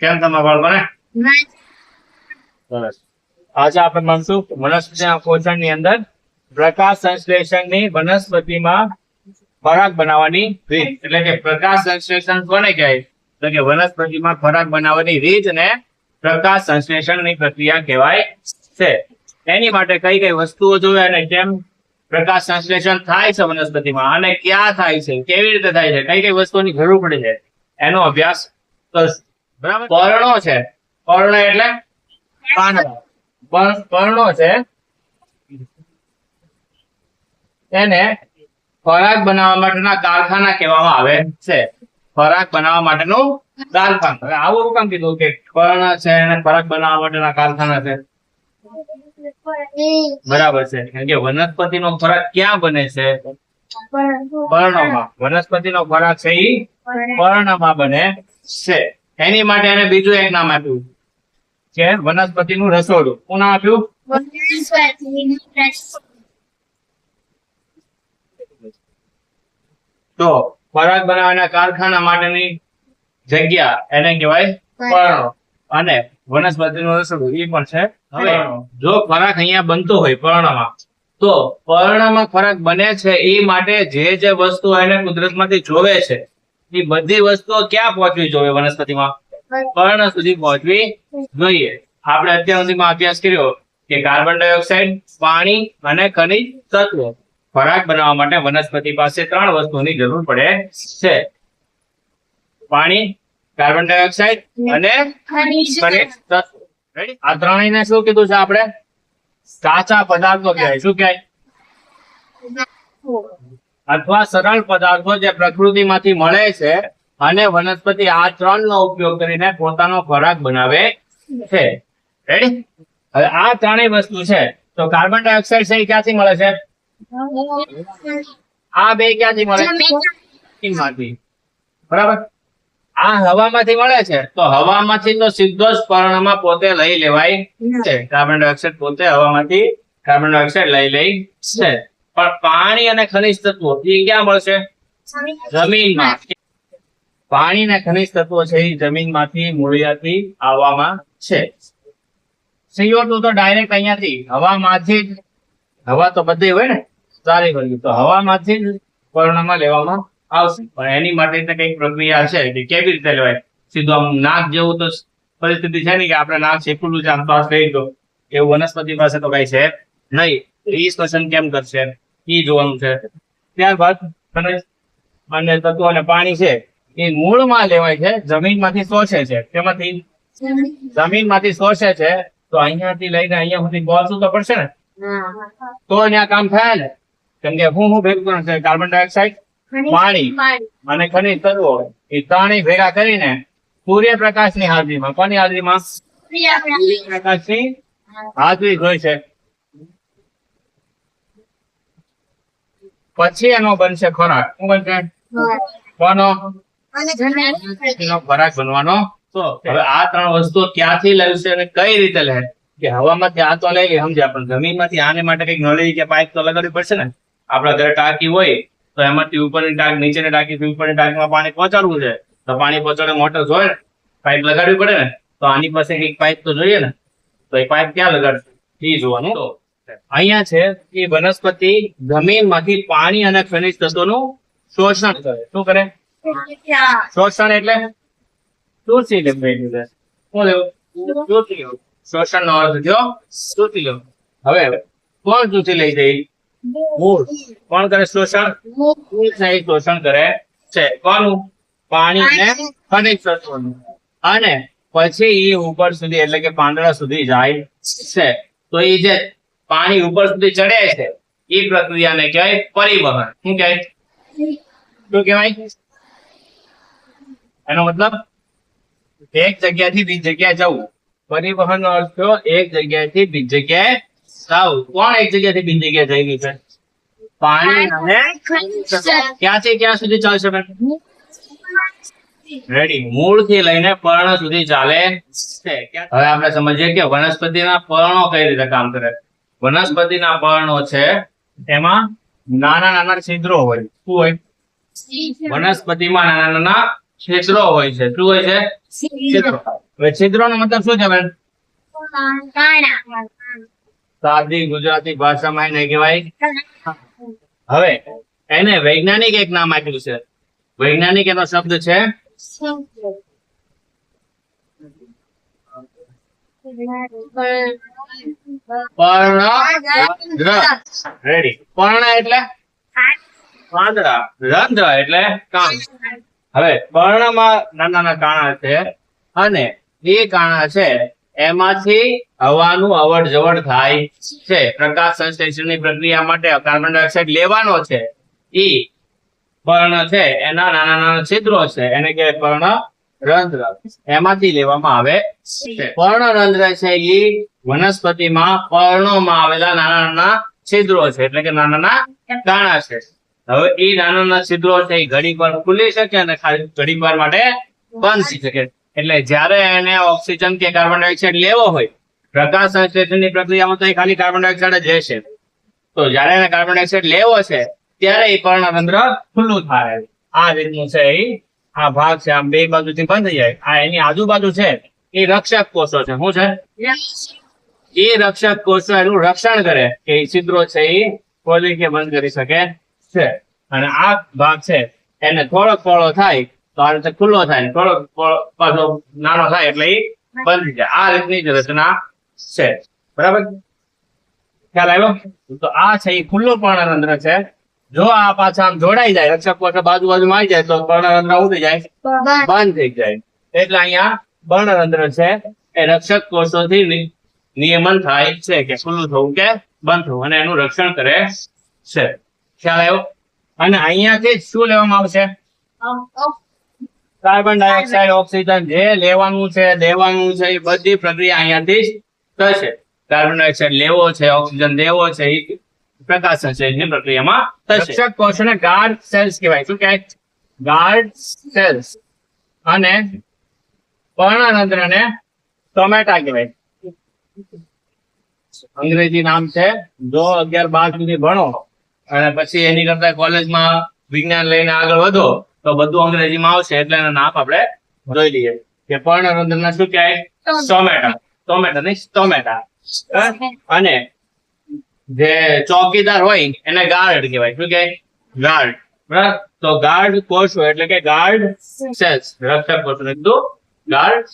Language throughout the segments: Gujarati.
કેમ તમારા બાળકોને સરસ આજે આપણે ભણશું વનસ્પતિના પોષણની અંદર પ્રકાશ સંશ્લેષણની વનસ્પતિમાં ખોરાક બનાવવાની રીત. એટલે કે પ્રકાશ સંશ્લેષણ કોને કહે? એટલે કે વનસ્પતિમાં ખોરાક બનાવવાની રીત ને પ્રકાશ સંશ્લેષણની પ્રક્રિયા કહેવાય છે. એની માટે કઈ કઈ વસ્તુઓ જોઈએ અને કેમ પ્રકાશ સંશ્લેષણ થાય છે વનસ્પતિમાં? અને ક્યાં થાય છે? કેવી રીતે થાય છે? કઈ કઈ વસ્તુની જરૂર પડે છે? એનો અભ્યાસ કરશું. બરાબર? પર્ણો છે. પર્ણ એટલે પાંદડા. પર્ણો છે. એને ખોરાક બનાવવા માટેના કારખાના કહેવામાં આવે છે. ખોરાક બનાવવા માટેનું કારખાનું. આવું કામ કીધું કે પર્ણ છે એને ખોરાક બનાવવા માટેના કારખાના છે. બરાબર છે. કારણ કે વનસ્પતિ નો ખોરાક ક્યાં બને છે? પર્ણમાં. વનસ્પતિનો ખોરાક છે ઈ પર્ણમાં બને છે. એની માટે એને બીજું એક નામ આપ્યું. કે વનસ્પતિનું રસોડું. શું નામ આપ્યું? તો ખોરાક બનાવવાના કારખાના માટેની જગ્યા એને કહેવાય પર્ણો. અને વનસ્પતિનું રસોડું એ પણ છે. હવે જો ખોરાક અહીંયા બનતો હોય પર્ણમાં તો પર્ણમાં ખોરાક બને છે એ માટે જે જે વસ્તુ એને કુદરતમાંથી જોવે છે એ બધી વસ્તુઓ ક્યાં પહોંચવી જોઈએ વનસ્પતિમાં? પર્ણ સુધી પહોંચવી જોઈએ. આપણે અત્યાર સુધીમાં અભ્યાસ કર્યો કે કાર્બન ડાયોક્સાઇડ પાણી અને ખનિજ તત્વો. ખોરાક બનાવવા માટે વનસ્પતિ પાસે ત્રણ વસ્તુની જરૂર પડે છે. પાણી કાર્બન ડાયોક્સાઇડ અને ખનિજ તત્વો? આ ત્રણેયને શું કીધું છે આપણે? કાચા પદાર્થો કહેવાય. શું કહેવાય? અથવા સરળ પદાર્થો જે પ્રકૃતિમાંથી મળે છે અને વનસ્પતિ આ ત્રણનો ઉપયોગ કરીને પોતાનો ખોરાક બનાવે છે. રેડી હવે આ ત્રણેય વસ્તુ છે. તો કાર્બન ડાયોક્સાઇડ છે એ ક્યાંથી મળે છે? આ બે ક્યાંથી મળે? જમીનમાંથી. બરાબર? આ હવામાંથી મળે છે. તો હવામાંથી તો સીધો જ પર્ણમાં પોતે લઈ લેવાય છે. કાર્બન ડાયોક્સાઇડ પોતે હવામાંથી કાર્બન ડાયોક્સાઇડ લઈ લે છે. પણ પાણી અને ખનિજ તત્વો એ ક્યાં મળશે? જમીનમાં પાણી અને ખનિજ તત્વો છે એ જમીનમાંથી મૂળિયાથી આવવામાં છે. CO2 તો ડાયરેક્ટ અહીંયાથી હવામાંથી જ, હવા તો બધી હોય ને, સારી હોય. તો હવામાંથી જ પર્ણમાં લેવામાં આવશે. પણ એની માટે તો કંઈક પ્રક્રિયા છે કે કેવી રીતે લેવાય? સીધું આમ નાક જેવું તો પરિસ્થિતિ છે ને કે આપણે નાક શેકુલું છે શ્વાસ લઈ દો એવું વનસ્પતિ પાસે તો કઈ છે નહીં. શ્વસન કેમ કરશે? એ જોવાનું છે. ત્યારબાદ ખનિજ અને તત્વો અને પાણી છે એ મૂળમાં લેવાય છે જમીનમાંથી શોષે છે. તેમાંથી જમીનમાંથી શોષે છે તો અહીંયાથી લઈને અહીંયા સુધી પહોંચવું તો પડશે ને? તો અહીંયા કામ થાય ને? કેમ કે હું હું ભેગું કરું છે? કાર્બન ડાયોક્સાઇડ પાણી અને ખનિજ તત્વો. એ ત્રણેય ભેગા કરીને સૂર્યપ્રકાશની હાજરીમાં કોની હાજરીમાં? સૂર્યપ્રકાશની. હાજરી હોય છે. પછી એનો બનશે ખોરાક. શું બનશે? કોનો? ખોરાક. બનવાનો તો હવે આ ત્રણ વસ્તુ ક્યાંથી લાવશે અને કઈ રીતે લે? કે હવામાંથી આ તો લઈ સમજ્યા? પણ જમીનમાંથી આને માટે કંઈક નળી કે પાઇપ તો લગાડવી પડશે ને? આપણા ઘરે ટાંકી હોય તો એમાંથી ઉપરની ટાંક નીચેની ટાંકી ઉપરની ટાંકીમાં પાણી પહોંચાડવું છે. તો પાણી પહોંચાડે મોટર જોઈએ ને પાઇપ લગાડવી પડે ને? તો આની પાસે કંઈક પાઇપ તો જોઈએ ને? તો એ પાઇપ ક્યાં લગાડશે? એ જોવાનું. અહીંયા છે, એ વનસ્પતિ જમીનમાંથી પાણી અને ખનિજ તત્વોનું શોષણ કરે. શું કરે? શોષણ એટલે? શોષી લે શોષણ નો અર્થ થયો, શોષી લો હવે, કોણ ચૂસી લઈ જઈ મૂળ. કોણ કરે શોષણ? શોષણ કરે છે. કોનું? પાણી અને ખનિજ તત્વોનું. અને પછી એ ઉપર સુધી, એટલે કે પાંદડા સુધી જાય છે. તો એ જે પાણી ઉપર સુધી ચડે છે એ પ્રક્રિયાને કહેવાય પરિવહન. શું કહેવાય? શું કહેવાય? એનો મતલબ એક જગ્યાથી બીજી જગ્યાએ જવું. પરિવહન નો અર્થ થયો એક જગ્યાએથી બીજી જગ્યાએ જવું. કોણ એક જગ્યાથી બીજી જગ્યાએ જઈ ગયું છે? પાણી અને ક્યાંથી ક્યાં સુધી ચાલશે બેન રેડી મૂળથી લઈને પર્ણ સુધી ચાલે છે. હવે આપણે સમજીએ કે વનસ્પતિના પર્ણો કઈ રીતે કામ કરે? વનસ્પતિના પર્ણો છે. એમાં નાના નાના છિદ્રો હોય. શું હોય? વનસ્પતિમાં નાના નાના છિદ્રો હોય છે. શું હોય છે? છિદ્રો. હવે છિદ્રોનો મતલબ શું છે બેન? સાદી ગુજરાતી ભાષામાં એને કહેવાય. હવે એને વૈજ્ઞાનિક એક નામ આપ્યું છે. વૈજ્ઞાનિક એનો શબ્દ છે? રેડી પર્ણ એટલે? પાંદડા. રંધ્ર એટલે કાન. હવે પર્ણમાં નાના નાના કાણા છે અને એ કાણા છે. એમાંથી હવાનું અવડ જવડ થાય છે. પ્રકાશ સંશ્લેષણની પ્રક્રિયા માટે કાર્બન ડાયોક્સાઇડ લેવાનો છે. ઈ પર્ણ છે. એના નાના નાના છિદ્રો છે. એને કહેવાય પર્ણ રંધ્ર. એમાંથી લેવામાં આવે પર્ણ રંધ્ર છે. ઈ વનસ્પતિમાં પર્ણોમાં આવેલા નાના નાના છિદ્રો છે. એટલે કે નાના નાના દાણા છે. હવે એ નાના નાના છિદ્રો છે એ ઘડીક વાર ખુલી શકે અને ખાલી ઘડીક વાર માટે બંધ શકે. એટલે જ્યારે એને ઓક્સિજન કે કાર્બન ડાયોક્સાઇડ લેવો હોય, પ્રકાશ સંશ્લેષણની પ્રક્રિયામાં તો એ ખાલી કાર્બન ડાયોક્સાઇડ જ રહેશે. તો જ્યારે એને કાર્બન ડાયોક્સાઇડ લેવો છે, ત્યારે એ પર્ણરંધ્ર ખુલ્લું થાય. આ રીતનું છે એ. આ ભાગ છે, આમ બે બાજુથી બંધ થઈ જાય. આ એની આજુબાજુ છે. એ રક્ષક કોષો છે. શું છે? એ રક્ષક કોષો એનું રક્ષણ કરે. કે છિદ્રો છે એ ખોલી કે બંધ કરી શકે છે. અને આ ભાગ છે એને થોડો પોળો થાય તો આ રીતે ખુલ્લો થાય થોડો પાછો નાનો થાય એટલે એ બંધ જાય. આ રીતની જ રચના છે. બરાબર? ખ્યાલ આવ્યો? તો આ છે એ ખુલ્લું પર્ણરંધ્ર છે. જો આ પાછા આમ જોડાઈ જાય રક્ષક કોષ બાજુ બાજુમાં આવી જાય તો પર્ણરંધ્ર ઉડી જાય. બંધ થઈ જાય. એટલે અહીંયા પર્ણરંધ્ર છે, એ રક્ષક કોષોથી નિયમન થાય છે કે ખુલ્લું થવું કે બંધ થવું, અને એનું રક્ષણ કરે છે. ખ્યાલ આવ્યો? અને અહીંયાથી શું લેવામાં આવશે? કાર્બન ડાયોક્સાઇડ, ઓક્સિજન જે લેવાનું છે, દેવાનું છે, એ બધી પ્રક્રિયા અહીંયાથી જ થશે. કાર્બન ડાયોક્સાઇડ લેવો છે, ઓક્સિજન દેવો છે, એ પ્રકાશન છે, એની પ્રક્રિયામાં રક્ષક કોષોને ગાર્ડ સેલ્સ કહેવાય. શું કહેવાય? ગાર્ડ સેલ્સ અને પર્ણરંધ્રને ટોમેટા કહેવાય અંગ્રેજી નામ છે જો અગિયાર બાર સુધી ભણો અને પછી એની કરતા કોલેજમાં વિજ્ઞાન લઈને આગળ વધો તો બધું અંગ્રેજીમાં આવશે એટલે એના નામ આપણે જોઈ લઈએ. કે પર્ણરંધ્રના શું કહેવાય? ટોમેટા. ટોમેટા. નહીં ટોમેટા. અને જે ચોકીદાર હોય એને ગાર્ડ કહેવાય. શું કહેવાય? ગાર્ડ. બરાબર? તો ગાર્ડ કોષો એટલે કે ગાર્ડ સેલ્સ. રક્ષક કોષો. કીધું ગાર્ડ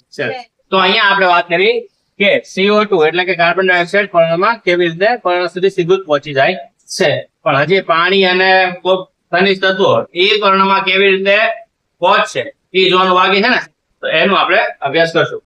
તો અહીંયા આપણે વાત કરી કે સીઓ ટુ એટલે કે કાર્બન ડાયોક્સાઇડ પર્ણમાં કેવી રીતે પર્ણ સુધી સીધું પહોંચી જાય છે. પણ હજી પાણી અને ખનિજ તત્વો એ પર્ણમાં કેવી રીતે પહોંચશે એ જોવાનું બાકી છે ને? તો એનું આપણે અભ્યાસ કરશું.